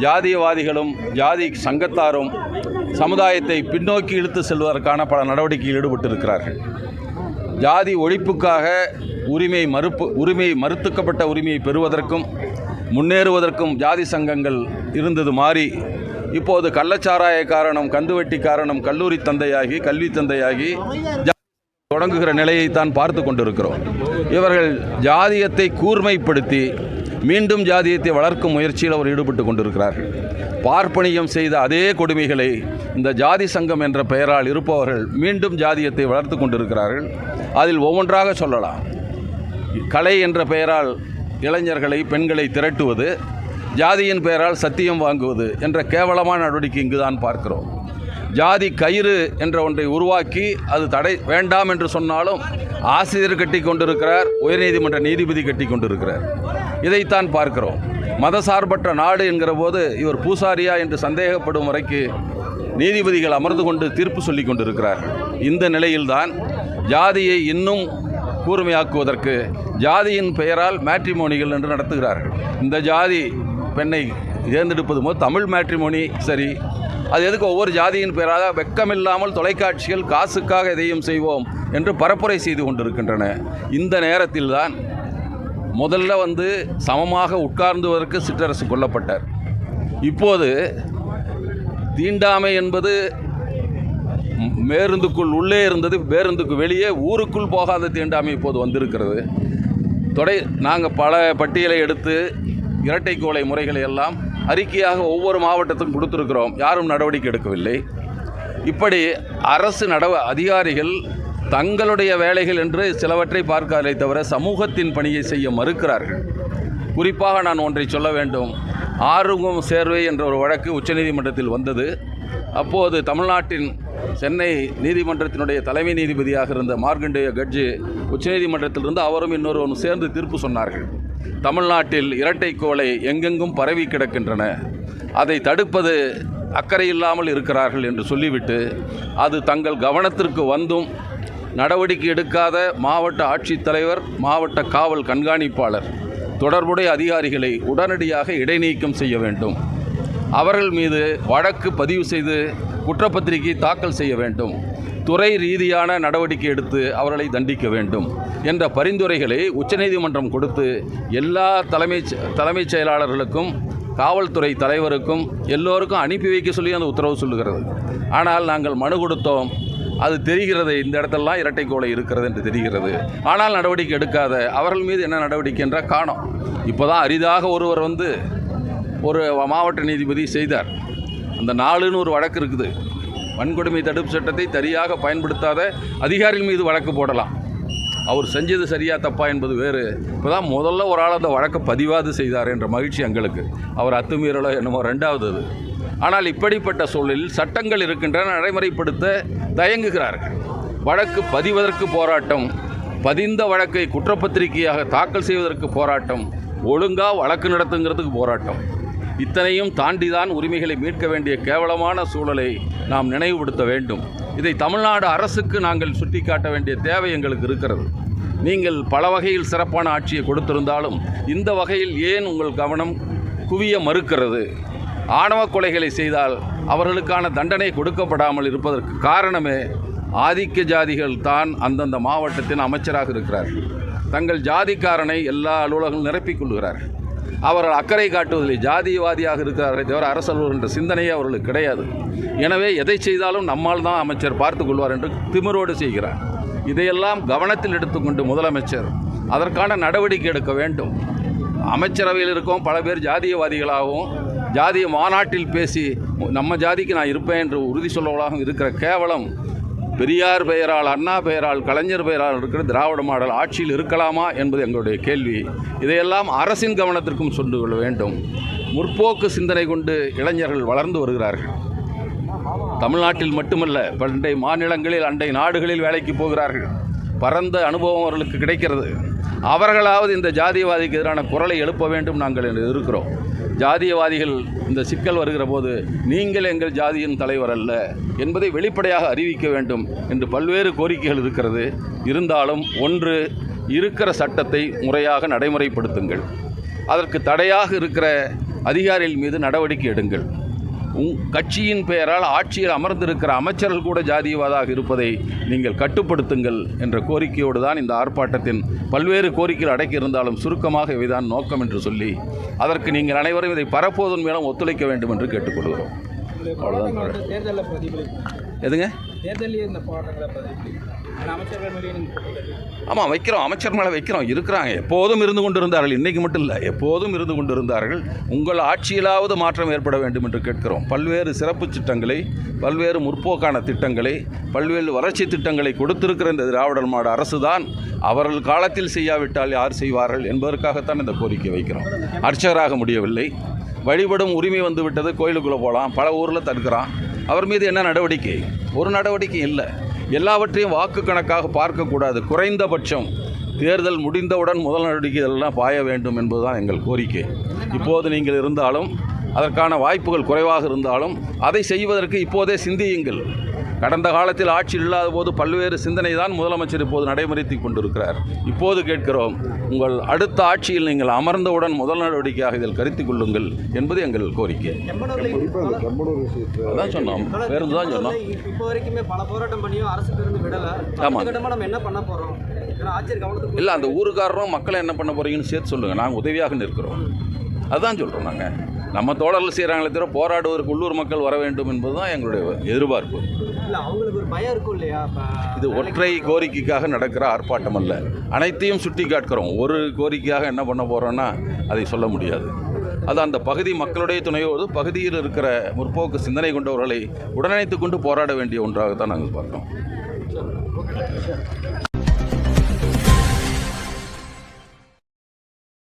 ஜாதியவாதிகளும் ஜாதி சங்கத்தாரும் சமுதாயத்தை பின்னோக்கி இழுத்து செல்வதற்கான பல நடவடிக்கையில் ஈடுபட்டிருக்கிறார்கள். ஜாதி ஒழிப்புக்காக உரிமை மறுப்பு உரிமை மறுத்துக்கப்பட்ட உரிமையை பெறுவதற்கும் முன்னேறுவதற்கும் ஜாதி சங்கங்கள் இருந்தது மாறி இப்போது கள்ளச்சாராய காரணம் கந்துவட்டி காரணம் கல்லூரி தந்தையாகி கல்வி தந்தையாகி ஜா- தொடங்குகிற நிலையைத்தான் பார்த்து கொண்டிருக்கிறோம். இவர்கள் ஜாதியத்தை கூர்மைப்படுத்தி மீண்டும் ஜாதியத்தை வளர்க்கும் முயற்சியில் அவர் ஈடுபட்டு கொண்டிருக்கிறார். பார்ப்பனியம் செய்த அதே கொடுமைகளை இந்த ஜாதி சங்கம் என்ற பெயரால் இருப்பவர்கள் மீண்டும் ஜாதியத்தை வளர்த்து கொண்டிருக்கிறார்கள். அதில் ஒவ்வொன்றாக சொல்லலாம். கலை என்ற பெயரால் இளைஞர்களை பெண்களை திரட்டுவது ஜாதியின் பெயரால் சத்தியம் வாங்குவது என்ற கேவலமான நடவடிக்கை இங்குதான் பார்க்கிறோம். ஜாதி கயிறு என்ற ஒன்றை உருவாக்கி அது தடை வேண்டாம் என்று சொன்னாலும் ஆசிரியர் கட்டி கொண்டிருக்கிறார் உயர்நீதிமன்ற நீதிபதி கட்டி கொண்டிருக்கிறார். இதைத்தான் பார்க்கிறோம். மதசார்பற்ற நாடு என்கிற போது இவர் பூசாரியா என்று சந்தேகப்படும் வரைக்கு நீதிபதிகள் அமர்ந்து கொண்டு தீர்ப்பு சொல்லி கொண்டிருக்கிறார். இந்த நிலையில்தான் ஜாதியை இன்னும் கூர்மையாக்குவதற்கு ஜாதியின் பெயரால் மேட்ரிமோனிகள் என்று நடத்துகிறார்கள். இந்த ஜாதி பெண்ணை தேர்ந்தெடுப்பது போது தமிழ் மேட்ரிமோனி சரி. அது எதுக்கு ஒவ்வொரு ஜாதியின் பெயராக வெக்கமில்லாமல் தொலைக்காட்சிகள் காசுக்காக எதையும் செய்வோம் என்று பரப்புரை செய்து கொண்டிருக்கின்றன. இந்த நேரத்தில்தான் முதல்ல வந்து சமமாக உட்கார்ந்துவதற்கு சிற்றரசு கொல்லப்பட்டார். இப்போது தீண்டாமை என்பது மேருந்துக்குள் பேருந்துக்குள் உள்ளே இருந்தது பேருந்துக்கு வெளியே ஊருக்குள் போகாத தீண்டாமை இப்போது வந்திருக்கிறது. தொடை நாங்கள் பல பட்டியலை எடுத்து இரட்டைக்கோளை முறைகளை எல்லாம் அறிக்கையாக ஒவ்வொரு மாவட்டத்துக்கும் கொடுத்துருக்கிறோம். யாரும் நடவடிக்கை எடுக்கவில்லை. இப்படி அரசு நடவ அதிகாரிகள் தங்களுடைய வேலைகள் என்று சிலவற்றை பார்க்காதே தவிர சமூகத்தின் பணியை செய்ய மறுக்கிறார்கள். குறிப்பாக நான் ஒன்றை சொல்ல வேண்டும். ஆறுமுகம் சேர்வை என்ற ஒரு வழக்கு உச்சநீதிமன்றத்தில் வந்தது. அப்போது தமிழ்நாட்டின் சென்னை நீதிமன்றத்தினுடைய தலைமை நீதிபதியாக இருந்த மார்க்கண்டேய கட்ஜி உச்சநீதிமன்றத்திலிருந்து அவரும் இன்னொருவரும் சேர்ந்து தீர்ப்பு சொன்னார்கள். தமிழ்நாட்டில் இரட்டைக்கோளை எங்கெங்கும் பரவி கிடக்கின்றன. அதை தடுப்பது அக்கறை இல்லாமல் இருக்கிறார்கள் என்று சொல்லிவிட்டு அது தங்கள் கவனத்திற்கு வந்தும் நடவடிக்கை எடுக்காத மாவட்ட ஆட்சித்தலைவர் மாவட்ட காவல் கண்காணிப்பாளர் தொடர்புடைய அதிகாரிகளை உடனடியாக இடைநீக்கம் செய்ய வேண்டும். அவர்கள் மீது வழக்கு பதிவு செய்து குற்றப்பத்திரிகை தாக்கல் செய்ய வேண்டும். துறை ரீதியான நடவடிக்கை எடுத்து அவர்களை தண்டிக்க வேண்டும் என்ற பரிந்துரைகளை உச்சநீதிமன்றம் கொடுத்து எல்லா தலைமை தலைமைச் செயலாளர்களுக்கும் காவல்துறை தலைவருக்கும் எல்லோருக்கும் அனுப்பி வைக்க சொல்லி அந்த உத்தரவு சொல்லுகிறது. ஆனால் நாங்கள் மனு கொடுத்தோம். அது தெரிகிறது இந்த இடத்தெல்லாம் இரட்டைக்கோளை இருக்கிறது என்று தெரிகிறது. ஆனால் நடவடிக்கை எடுக்காத அவர்கள் மீது என்ன நடவடிக்கை என்ற காணும். இப்போ தான் அரிதாக ஒருவர் வந்து ஒரு மாவட்ட நீதிபதி செய்தார். அந்த நாலுன்னு ஒரு வழக்கு இருக்குது. வன்கொடுமை தடுப்பு சட்டத்தை சரியாக பயன்படுத்தாத அதிகாரிகள் மீது வழக்கு போடலாம். அவர் செஞ்சது சரியா தப்பா என்பது வேறு. இப்போ தான் முதல்ல ஒரு ஆள் அந்த வழக்கை பதிவாது செய்தார் என்ற மகிழ்ச்சி எங்களுக்கு. அவர் அத்துமீறலோ என்னமோ ரெண்டாவது அது. ஆனால் இப்படிப்பட்ட சூழலில் சட்டங்கள் இருக்கின்றன நடைமுறைப்படுத்த தயங்குகிறார்கள் வழக்கு பதிவதற்கு போராட்டம் பதிந்த வழக்கை குற்றப்பத்திரிகையாக தாக்கல் செய்வதற்கு போராட்டம் ஒழுங்காக வழக்கு நடத்துங்கிறதுக்கு போராட்டம். இத்தனையும் தாண்டிதான் உரிமைகளை மீட்க வேண்டிய கேவலமான சூழலை நாம் நினைவுபடுத்த வேண்டும். இதை தமிழ்நாடு அரசுக்கு நாங்கள் சுட்டிக்காட்ட வேண்டிய தேவை எங்களுக்கு இருக்கிறது. நீங்கள் பல வகையில் சிறப்பான ஆட்சியை கொடுத்திருந்தாலும் இந்த வகையில் ஏன் உங்கள் கவனம் குவிய மறுக்கிறது? ஆணவ கொலைகளை செய்தால் அவர்களுக்கான தண்டனை கொடுக்கப்படாமல் இருப்பதற்கு காரணமே ஆதிக்க ஜாதிகள் தான் அந்தந்த மாவட்டத்தின் அமைச்சராக இருக்கிறார்கள் தங்கள் ஜாதிக்காரனை எல்லா அலுவலகங்களும் நிரப்பிக் கொள்கிறார்கள் அவர்கள் அக்கறை காட்டுவதில் ஜாதியவாதியாக இருக்கிறார்களே தவிர அரசு என்ற சிந்தனையே அவர்களுக்கு கிடையாது. எனவே எதை செய்தாலும் நம்மால் தான் அமைச்சர் பார்த்து கொள்வார் என்று திமிரோடு செய்கிறார். இதையெல்லாம் கவனத்தில் எடுத்துக்கொண்டு முதலமைச்சர் அதற்கான நடவடிக்கை எடுக்க வேண்டும். அமைச்சரவையில் இருக்கோம் பல பேர் ஜாதியவாதிகளாகவும் ஜாதிய மாநாட்டில் பேசி நம்ம ஜாதிக்கு நான் இருப்பேன் என்று உறுதி சொல்லவளாகவும் இருக்கிற கேவலம் பெரியார் பெயரால் அண்ணா பெயரால் கலைஞர் பெயரால் இருக்கிற திராவிட மாடல் ஆட்சியில் இருக்கலாமா என்பது எங்களுடைய கேள்வி. இதையெல்லாம் அரசின் கவனத்திற்கும் சொண்டு கொள்ள வேண்டும். முற்போக்கு சிந்தனை கொண்டு இளைஞர்கள் வளர்ந்து வருகிறார்கள். தமிழ்நாட்டில் மட்டுமல்ல பண்டை மாநிலங்களில் அண்டை நாடுகளில் வேலைக்கு போகிறார்கள். பரந்த அனுபவம் அவர்களுக்கு கிடைக்கிறது. அவர்களாவது இந்த ஜாதிவாதிக்கு எதிரான குரலை எழுப்ப வேண்டும் நாங்கள் இருக்கிறோம். ஜாதியவாதிகள் இந்த சிக்கல் வருகிற போது நீங்கள் எங்கள் ஜாதியின் தலைவர் அல்ல என்பதை வெளிப்படையாக அறிவிக்க வேண்டும் என்று பல்வேறு கோரிக்கைகள் இருக்கிறது. இருந்தாலும் ஒன்று இருக்கிற சட்டத்தை முறையாக நடைமுறைப்படுத்துங்கள். அதற்கு தடையாக இருக்கிற அதிகாரிகள் மீது நடவடிக்கை எடுங்கள். உங் கட்சியின் பெயரால் ஆட்சியில் அமர்ந்திருக்கிற அமைச்சர்கள் கூட ஜாதியவாதாக இருப்பதை நீங்கள் கட்டுப்படுத்துங்கள் என்ற கோரிக்கையோடு தான் இந்த ஆர்ப்பாட்டத்தின் பல்வேறு கோரிக்கைகள் அடக்கியிருந்தாலும் சுருக்கமாக இவைதான் நோக்கம் என்று சொல்லி அதற்கு நீங்கள் அனைவரும் இதை பரப்புவதன் மூலம் ஒத்துழைக்க வேண்டும் என்று கேட்டுக்கொள்கிறோம். அவ்வளோதான் எதுங்க. ஆமாம் வைக்கிறோம். அமைச்சர் மேலே வைக்கிறோம். இருக்கிறாங்க. எப்போதும் இருந்து கொண்டு இருந்தார்கள் இன்றைக்கு மட்டும் இல்லை. எப்போதும் இருந்து கொண்டு இருந்தார்கள் உங்கள் ஆட்சியிலாவது மாற்றம் ஏற்பட வேண்டும் என்று கேட்கிறோம். பல்வேறு சிறப்பு திட்டங்களை பல்வேறு முற்போக்கான திட்டங்களை பல்வேறு வளர்ச்சி திட்டங்களை கொடுத்திருக்கிற இந்த திராவிடர் மாடு அரசு தான் அவர்கள் காலத்தில் செய்யாவிட்டால் யார் செய்வார்கள் என்பதற்காகத்தான் இந்த கோரிக்கை வைக்கிறோம். அர்ச்சகராக முடியவில்லை. வழிபடும் உரிமை வந்து விட்டது கோயிலுக்குள்ளே போகலாம். பல ஊரில் தடுக்கிறான். அவர் மீது என்ன நடவடிக்கை? ஒரு நடவடிக்கை இல்லை. எல்லாவற்றையும் வாக்கு கணக்காக பார்க்கக்கூடாது. குறைந்தபட்சம் தேர்தல் முடிந்தவுடன் முதல் நடவடிக்கை இதெல்லாம் பாய வேண்டும் என்பதுதான் எங்கள் கோரிக்கை. இப்போது நீங்கள் இருந்தாலும் அதற்கான வாய்ப்புகள் குறைவாக இருந்தாலும் அதை செய்வதற்கு இப்போதே சிந்தியுங்கள். கடந்த காலத்தில் ஆட்சி இல்லாத போது பல்வேறு சிந்தனை தான் முதலமைச்சர் இப்போது நடைமுறைத்து கொண்டிருக்கிறார். இப்போது கேட்கிறோம் உங்கள் அடுத்த ஆட்சியில் நீங்கள் அமர்ந்தவுடன் முதல் நடவடிக்கையாக இதில் கருத்திக் கொள்ளுங்கள் என்பது எங்கள் கோரிக்கை. அதான் சொன்னோம் பேருந்து தான் சொன்னோம். இப்போ வரைக்குமே பல போராட்டம் பண்ணியும் அரசு பேருந்து விடல. ஆமா. அடுத்த கட்டமா நம்ம என்ன பண்ண போறோம்? ஏன்னா ஆட்சியர் கவனத்துக்கு இல்லை அந்த ஊருக்காரரும் மக்களை என்ன பண்ண போறீங்கன்னு சேர்த்து சொல்லுங்கள் நாங்கள் உதவியாக நிற்கிறோம். அதுதான் சொல்கிறோம் நாங்கள் நம்ம தோழர்கள் செய்கிறாங்களே தவிர போராடுவதற்கு உள்ளூர் மக்கள் வர வேண்டும் என்பது தான் எங்களுடைய எதிர்பார்ப்பு. இது ஒற்றை கோரிக்கைக்காக நடக்கிற ஆர்ப்பாட்டம் அல்ல. அனைத்தையும் சுட்டி காட்டுகிறோம் ஒரு கோரிக்கையாக என்ன பண்ண போகிறோன்னா அதை சொல்ல முடியாது. அது அந்த பகுதி மக்களுடைய துணையோடு பகுதியில் இருக்கிற முற்போக்கு சிந்தனை கொண்டவர்களை உடனழைத்து கொண்டு போராட வேண்டிய ஒன்றாகத்தான் நாங்கள் பார்க்கிறோம்.